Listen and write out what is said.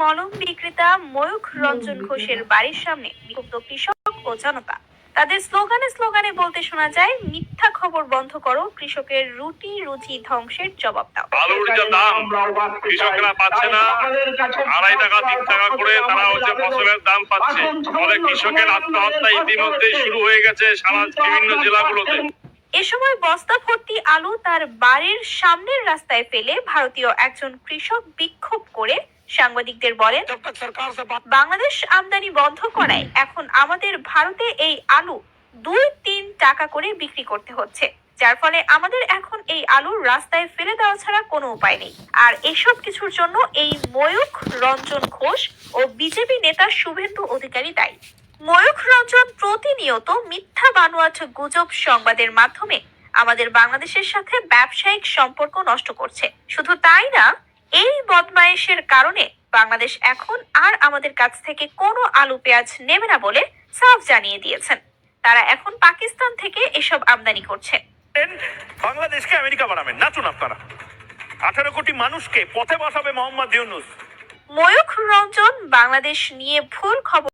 মলম বিক্রেতা ময়ূখ রঞ্জন ঘোষের বাড়ির সামনে বিক্ষুব্ধ কৃষক ও জনতা। তাদের স্লোগানে স্লোগানে বলতে শোনা যায়, মিথ্যা খবর বন্ধ করো, কৃষকের রুটি রুজি ধ্বংসের জবাব দাও। আলুর যে দাম কৃষকরা পাচ্ছে না। আড়াই টাকা, তিন টাকা করে তারা হচ্ছে ফসলের দাম পাচ্ছে। ফলে কৃষকের আত্মহত্যা ইতিমধ্যে শুরু হয়ে গেছে সারা বিভিন্ন জেলাগুলোতে। এ সময় বস্তা ভর্তি আলু তার বাড়ির সামনের রাস্তায় ফেলে ভারতীয় একজন কৃষক বিক্ষোভ করে সাংবাদিকদের বলেন, বাংলাদেশ আমদানি বন্ধ করায় এখন আমাদের ভারতে এই আলু দুই তিন টাকা করে বিক্রি করতে হচ্ছে, যার ফলে আমাদের এখন এই আলু রাস্তায় ফেলে দেওয়া ছাড়া কোনো উপায় নেই। আর এসব কিছুর জন্য এই ময়ূক রঞ্জন ঘোষ ও বিজেপি নেতা শুভেন্দু অধিকারী দায়ী। ময়ূখ রঞ্জন প্রো প্রতিনিয়ত মিথ্যা বানোয়াট গুজব সংবাদের মাধ্যমে আমাদের বাংলাদেশের সাথে ব্যবসায়িক সম্পর্ক নষ্ট করছে। শুধু তাই না এই বদমায়েশের কারণে বাংলাদেশ এখন আর আমাদের কাছ থেকে কোনো আলু পেঁয়াজ নেবে না বলে সাফ জানিয়ে দিয়েছেন। তারা এখন পাকিস্তান থেকে এসব আমদানি করছে। বাংলাদেশকে আমেরিকা বানাবেন নাচুন আপনারা। আঠারো কোটি মানুষকে পথে বসাবে মোহাম্মদ ইউনুস। ময়ূখ রঞ্জন বাংলাদেশ নিয়ে ভুল খবর